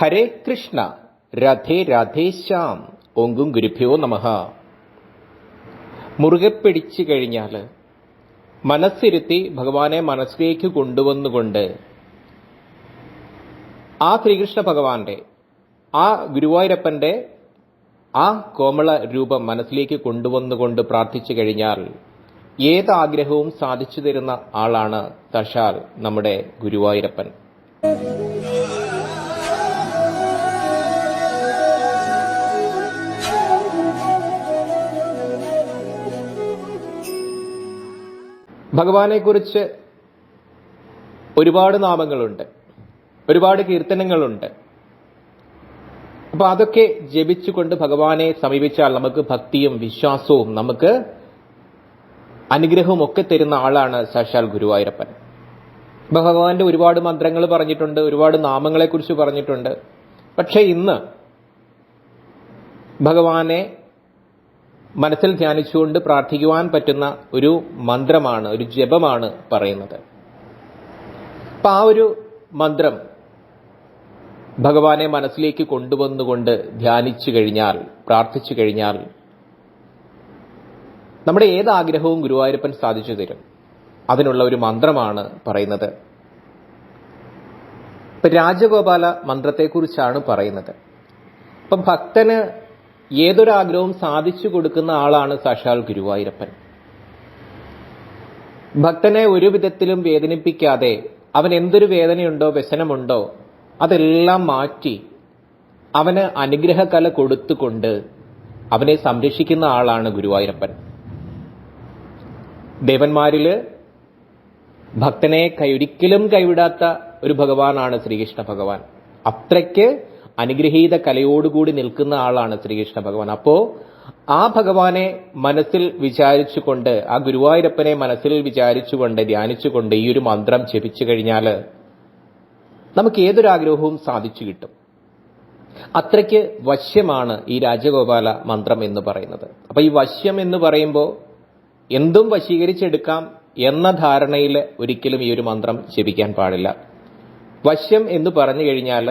ഹരേ കൃഷ്ണ. രാധേ രാധേ ശ്യാം. ഓങ്കും ഗുരുഭ്യോ നമഹ മുറുകെ പിടിച്ചു കഴിഞ്ഞാൽ മനസ്സിരുത്തി ഭഗവാനെ മനസ്സിലേക്ക് കൊണ്ടുവന്നുകൊണ്ട് ആ ശ്രീകൃഷ്ണ ഭഗവാന്റെ ആ ഗുരുവായൂരപ്പന്റെ ആ കോമള രൂപം മനസ്സിലേക്ക് കൊണ്ടുവന്നുകൊണ്ട് പ്രാർത്ഥിച്ചു കഴിഞ്ഞാൽ ഏത് ആഗ്രഹവും സാധിച്ചു തരുന്ന ആളാണ് തഷാൽ നമ്മുടെ ഗുരുവായൂരപ്പൻ. ഭഗവാനെക്കുറിച്ച് ഒരുപാട് നാമങ്ങളുണ്ട്. ഒരുപാട് കീർത്തനങ്ങളുണ്ട്. അപ്പൊ അതൊക്കെ ജപിച്ചുകൊണ്ട് ഭഗവാനെ സമീപിച്ചാൽ നമുക്ക് ഭക്തിയും വിശ്വാസവും നമുക്ക് അനുഗ്രഹവും ഒക്കെ തരുന്ന ആളാണ് സാക്ഷാൽ ഗുരുവായൂരപ്പൻ. ഭഗവാന്റെ ഒരുപാട് മന്ത്രങ്ങൾ പറഞ്ഞിട്ടുണ്ട് ഒരുപാട് നാമങ്ങളെക്കുറിച്ച് പറഞ്ഞിട്ടുണ്ട്. പക്ഷേ ഇന്ന് ഭഗവാനെ മനസ്സിൽ ധ്യാനിച്ചുകൊണ്ട് പ്രാർത്ഥിക്കുവാൻ പറ്റുന്ന ഒരു മന്ത്രമാണ് ഒരു ജപമാണ് പറയുന്നത്. അപ്പൊ ആ ഒരു മന്ത്രം ഭഗവാനെ മനസ്സിലേക്ക് കൊണ്ടുവന്നുകൊണ്ട് ധ്യാനിച്ചു കഴിഞ്ഞാൽ പ്രാർത്ഥിച്ചു കഴിഞ്ഞാൽ നമ്മുടെ ഏത് ആഗ്രഹവും ഗുരുവായൂരപ്പൻ സാധിച്ചു തരും. അതിനുള്ള ഒരു മന്ത്രമാണ് പറയുന്നത്. ഇപ്പൊ രാജഗോപാല മന്ത്രത്തെക്കുറിച്ചാണ് പറയുന്നത്. അപ്പം ഭക്തന് ഏതൊരാഗ്രഹവും സാധിച്ചു കൊടുക്കുന്ന ആളാണ് സാക്ഷാൽ ഗുരുവായൂരപ്പൻ. ഭക്തനെ ഒരു വിധത്തിലും വേദനിപ്പിക്കാതെ അവൻ എന്തൊരു വേദനയുണ്ടോ വ്യസനമുണ്ടോ അതെല്ലാം മാറ്റി അവന് അനുഗ്രഹകല കൊടുത്തുകൊണ്ട് അവനെ സംരക്ഷിക്കുന്ന ആളാണ് ഗുരുവായൂരപ്പൻ. ദേവന്മാരിൽ ഭക്തനെ കൈയൊരിക്കലും കൈവിടാത്ത ഒരു ഭഗവാനാണ് ശ്രീകൃഷ്ണ ഭഗവാൻ. അത്രയ്ക്ക് അനുഗ്രഹീത കലയോടുകൂടി നിൽക്കുന്ന ആളാണ് ശ്രീകൃഷ്ണ ഭഗവാൻ. അപ്പോ ആ ഭഗവാനെ മനസ്സിൽ വിചാരിച്ചുകൊണ്ട് ആ ഗുരുവായൂരപ്പനെ മനസ്സിൽ വിചാരിച്ചുകൊണ്ട് ധ്യാനിച്ചുകൊണ്ട് ഈ ഒരു മന്ത്രം ജപിച്ചു കഴിഞ്ഞാൽ നമുക്ക് ഏതൊരാഗ്രഹവും സാധിച്ചു കിട്ടും. അത്രയ്ക്ക് വശ്യമാണ് ഈ രാജഗോപാല മന്ത്രം എന്ന് പറയുന്നത്. അപ്പൊ ഈ വശ്യം എന്ന് പറയുമ്പോൾ എന്തും വശീകരിച്ചെടുക്കാം എന്ന ധാരണയിൽ ഒരിക്കലും ഈ ഒരു മന്ത്രം ജപിക്കാൻ പാടില്ല. വശ്യം എന്ന് പറഞ്ഞു കഴിഞ്ഞാൽ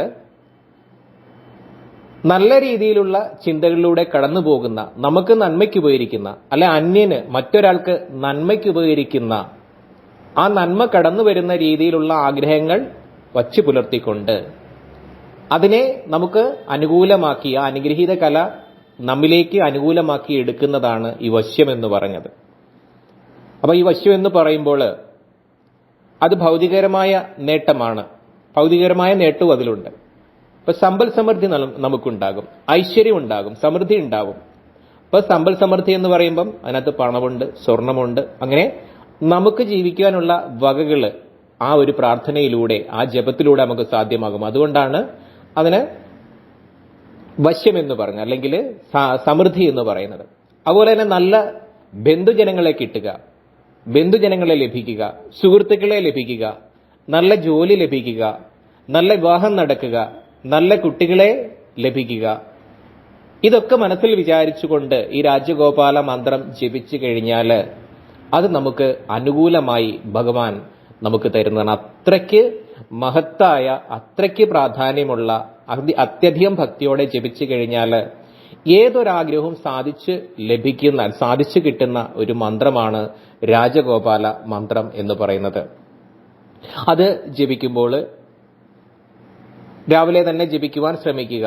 നല്ല രീതിയിലുള്ള ചിന്തകളിലൂടെ കടന്നു പോകുന്ന നമുക്ക് നന്മയ്ക്ക് ഉപകരിക്കുന്ന അല്ലെ അന്യന് മറ്റൊരാൾക്ക് നന്മയ്ക്ക് ഉപകരിക്കുന്ന ആ നന്മ കടന്നു വരുന്ന രീതിയിലുള്ള ആഗ്രഹങ്ങൾ വച്ചു പുലർത്തിക്കൊണ്ട് അതിനെ നമുക്ക് അനുകൂലമാക്കി ആ അനുഗ്രഹീത കല നമ്മിലേക്ക് അനുകൂലമാക്കി എടുക്കുന്നതാണ് ഈ വശ്യം എന്ന് പറഞ്ഞത്. അപ്പോൾ ഈ വശ്യം എന്ന് പറയുമ്പോൾ അത് ഭൗതികരമായ നേട്ടമാണ്. ഭൗതികരമായ നേട്ടവും അതിലുണ്ട്. ഇപ്പൊ സമ്പൽ സമൃദ്ധി നമുക്കുണ്ടാകും. ഐശ്വര്യം ഉണ്ടാകും. സമൃദ്ധി ഉണ്ടാകും ഇപ്പൊ സമ്പൽ സമൃദ്ധി എന്ന് പറയുമ്പം അതിനകത്ത് പണമുണ്ട് സ്വർണമുണ്ട്. അങ്ങനെ നമുക്ക് ജീവിക്കാനുള്ള വകകൾ ആ ഒരു പ്രാർത്ഥനയിലൂടെ ആ ജപത്തിലൂടെ നമുക്ക് സാധ്യമാകും. അതുകൊണ്ടാണ് അതിന് വശ്യം എന്ന് അല്ലെങ്കിൽ സമൃദ്ധി എന്ന് പറയുന്നത്. അതുപോലെ തന്നെ നല്ല ബന്ധുജനങ്ങളെ കിട്ടുക ബന്ധുജനങ്ങളെ ലഭിക്കുക സുഹൃത്തുക്കളെ ലഭിക്കുക നല്ല ജോലി ലഭിക്കുക നല്ല വിവാഹം നടക്കുക നല്ല കുട്ടികളെ ലഭിക്കുക. ഇതൊക്കെ മനസ്സിൽ വിചാരിച്ചുകൊണ്ട് ഈ രാജഗോപാല മന്ത്രം ജപിച്ചു കഴിഞ്ഞാൽ അത് നമുക്ക് അനുകൂലമായി ഭഗവാൻ നമുക്ക് തരുന്നതാണ്. അത്രയ്ക്ക് മഹത്തായ അത്രയ്ക്ക് പ്രാധാന്യമുള്ള അത്യധികം ഭക്തിയോടെ ജപിച്ചു കഴിഞ്ഞാൽ ഏതൊരാഗ്രഹവും സാധിച്ച് ലഭിക്കുന്ന സാധിച്ചു കിട്ടുന്ന ഒരു മന്ത്രമാണ് രാജഗോപാല മന്ത്രം എന്ന് പറയുന്നത്. അത് ജപിക്കുമ്പോൾ രാവിലെ തന്നെ ജപിക്കുവാൻ ശ്രമിക്കുക.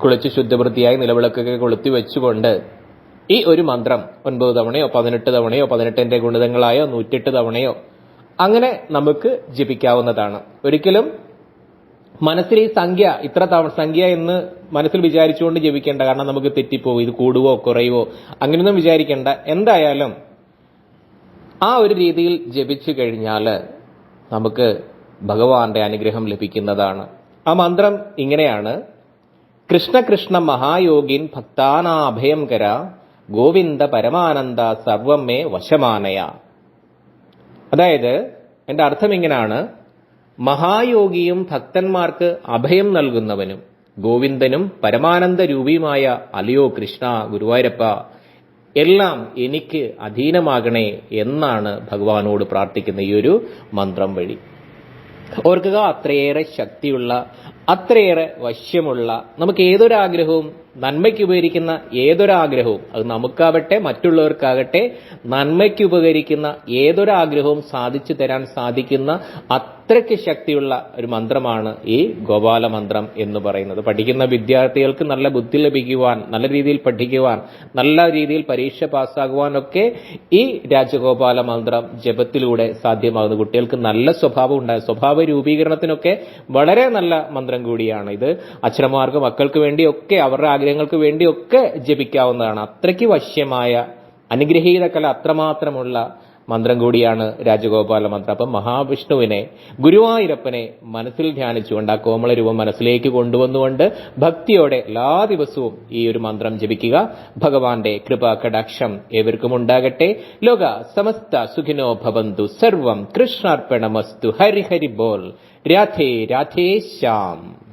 കുളിച്ച് ശുദ്ധവൃത്തിയായി നിലവിളക്കൊക്കെ കൊളുത്തി വെച്ചുകൊണ്ട് ഈ ഒരു മന്ത്രം ഒൻപത് തവണയോ പതിനെട്ട് തവണയോ പതിനെട്ടിന്റെ ഗുണിതങ്ങളായോ നൂറ്റെട്ട് തവണയോ അങ്ങനെ നമുക്ക് ജപിക്കാവുന്നതാണ്. ഒരിക്കലും മനസ്സിൽ ഈ സംഖ്യ ഇത്ര തവണ സംഖ്യ എന്ന് മനസ്സിൽ വിചാരിച്ചുകൊണ്ട് ജപിക്കേണ്ട കാരണം നമുക്ക് തെറ്റിപ്പോവും ഇത് കൂടുവോ കുറയുവോ അങ്ങനെയൊന്നും വിചാരിക്കേണ്ട. എന്തായാലും ആ ഒരു രീതിയിൽ ജപിച്ചു കഴിഞ്ഞാൽ നമുക്ക് ഭഗവാന്റെ അനുഗ്രഹം ലഭിക്കുന്നതാണ്. ആ മന്ത്രം ഇങ്ങനെയാണ്. കൃഷ്ണ കൃഷ്ണ മഹായോഗിൻ ഭക്താനാഭയം കര ഗോവിന്ദ പരമാനന്ദ സർവം മേ വശമാനയ. അതായത് എന്റെ അർത്ഥം ഇങ്ങനെയാണ് മഹായോഗിയും ഭക്തന്മാർക്ക് അഭയം നൽകുന്നവനും ഗോവിന്ദനും പരമാനന്ദ രൂപിയുമായ അലിയോ കൃഷ്ണ ഗുരുവായൂരപ്പ എല്ലാം എനിക്ക് അധീനമാകണേ എന്നാണ് ഭഗവാനോട് പ്രാർത്ഥിക്കുന്ന ഈ ഒരു മന്ത്രം വഴി. ഓർക്കുക അത്രയേറെ ശക്തിയുള്ള അത്രയേറെ വശ്യമുള്ള നമുക്ക് ഏതൊരാഗ്രഹവും നന്മയ്ക്ക് ഉപകരിക്കുന്ന ഏതൊരാഗ്രഹവും അത് നമുക്കാവട്ടെ മറ്റുള്ളവർക്കാകട്ടെ നന്മയ്ക്ക് ഉപകരിക്കുന്ന ഏതൊരാഗ്രഹവും സാധിച്ചു തരാൻ സാധിക്കുന്ന അത്രയ്ക്ക് ശക്തിയുള്ള ഒരു മന്ത്രമാണ് ഈ ഗോപാല മന്ത്രം എന്ന് പറയുന്നത്. പഠിക്കുന്ന വിദ്യാർത്ഥികൾക്ക് നല്ല ബുദ്ധി ലഭിക്കുവാൻ നല്ല രീതിയിൽ പഠിക്കുവാൻ നല്ല രീതിയിൽ പരീക്ഷ പാസ്സാകുവാനൊക്കെ ഈ രാജഗോപാല മന്ത്രം ജപത്തിലൂടെ സാധ്യമാകുന്നു. കുട്ടികൾക്ക് നല്ല സ്വഭാവം ഉണ്ടായ സ്വഭാവ രൂപീകരണത്തിനൊക്കെ വളരെ നല്ല മന്ത്രം കൂടിയാണ് ഇത്. അച്ഛനമാർക്ക് മക്കൾക്ക് വേണ്ടിയൊക്കെ അവരുടെ ആഗ്രഹങ്ങൾക്ക് വേണ്ടിയൊക്കെ ജപിക്കാവുന്നതാണ്. അത്രയ്ക്ക് വശ്യമായ അനുഗ്രഹീത കല അത്രമാത്രമുള്ള മന്ത്രം കൂടിയാണ് രാജഗോപാല മന്ത്രം. അപ്പം മഹാവിഷ്ണുവിനെ ഗുരുവായൂരപ്പനെ മനസ്സിൽ ധ്യാനിച്ചുകൊണ്ട് ആ കോമള രൂപം മനസ്സിലേക്ക് കൊണ്ടുവന്നുകൊണ്ട് ഭക്തിയോടെ എല്ലാ ദിവസവും ഈ ഒരു മന്ത്രം ജപിക്കുക. ഭഗവാന്റെ കൃപ കടാക്ഷം ഏവർക്കും ഉണ്ടാകട്ടെ. ലോക സമസ്ത സുഖിനോ ഭവന്തു. സർവം കൃഷ്ണാർപ്പണമസ്തു. ഹരിഹരി ബോൾ. രാധേ രാധേ ശ്യാം.